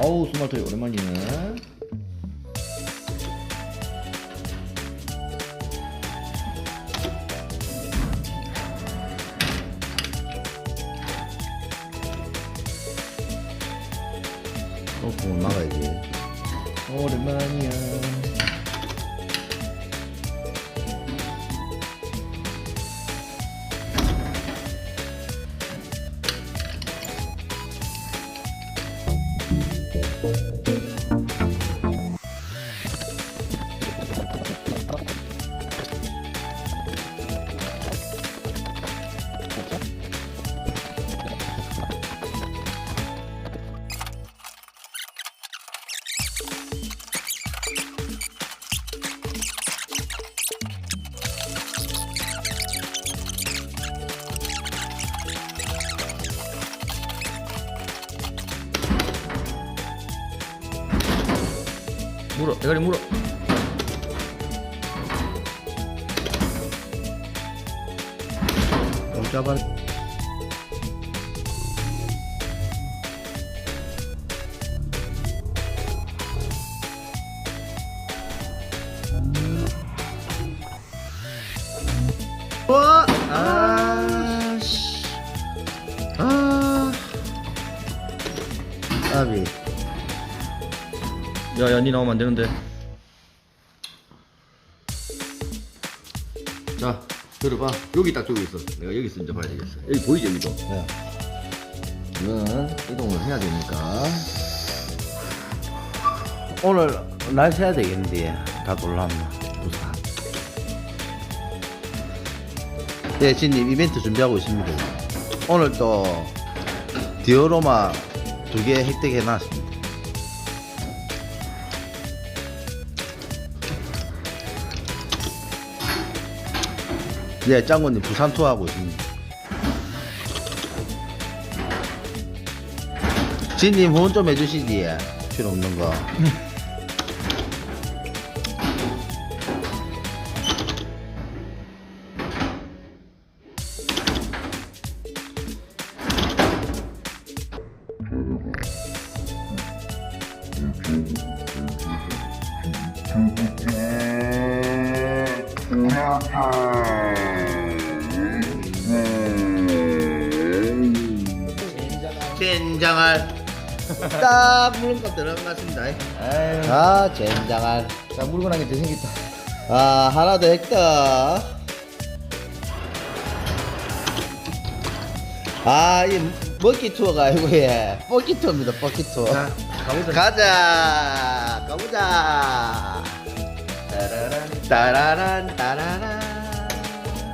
어우 스마트이 오랜만이네 또 공을 막아야지. 오랜만이야 물어 대가리 물어 좀 잡아. 와! 아, 씨. 아. 아비. 야 야 니 나오면 안 되는데 자 들어봐 여기 딱 저기 있어 내가 여기서 이제 봐야 되겠어 여기 보이지 여기도 네. 이건 이동을 해야 되니까 오늘 날 새야 되겠는데 다 놀라면 부산. 네, 진님 이벤트 준비하고 있습니다. 오늘 또 디오로마 두 개 획득해 놨습니다. 네, 짱구님 부산 투어 하고 있습니다. 진님 후원 좀 해주시지. 필요 없는 거. 젠장할 딱 물건값. 아유 아 젠장할 자 물건 한개 더 생겼다 아 하나 더 했다. 아이 먹기 투어가 아니고 예 먹기 투어입니다. 먹기 투어. 자 가보자 가자 가보자. 따라란 따라란 따라란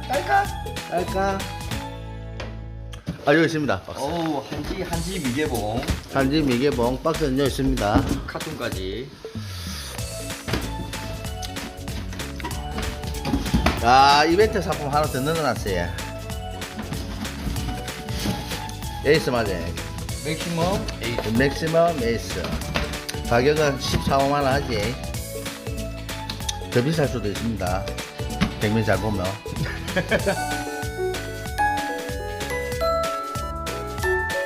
깔까? 갈까? 아 여기 있습니다. 박스. 어우 한지 한지 미개봉 한지 미개봉 박스는 여기 있습니다. 카툰까지 아 이벤트 상품 하나 더 넣어놨어요. 에이스 맞아요. 맥시멈 에이트 맥시멈 에이스. 가격은 14, 5만원 하지. 더 비쌀 수도 있습니다. 백미 잘 보면.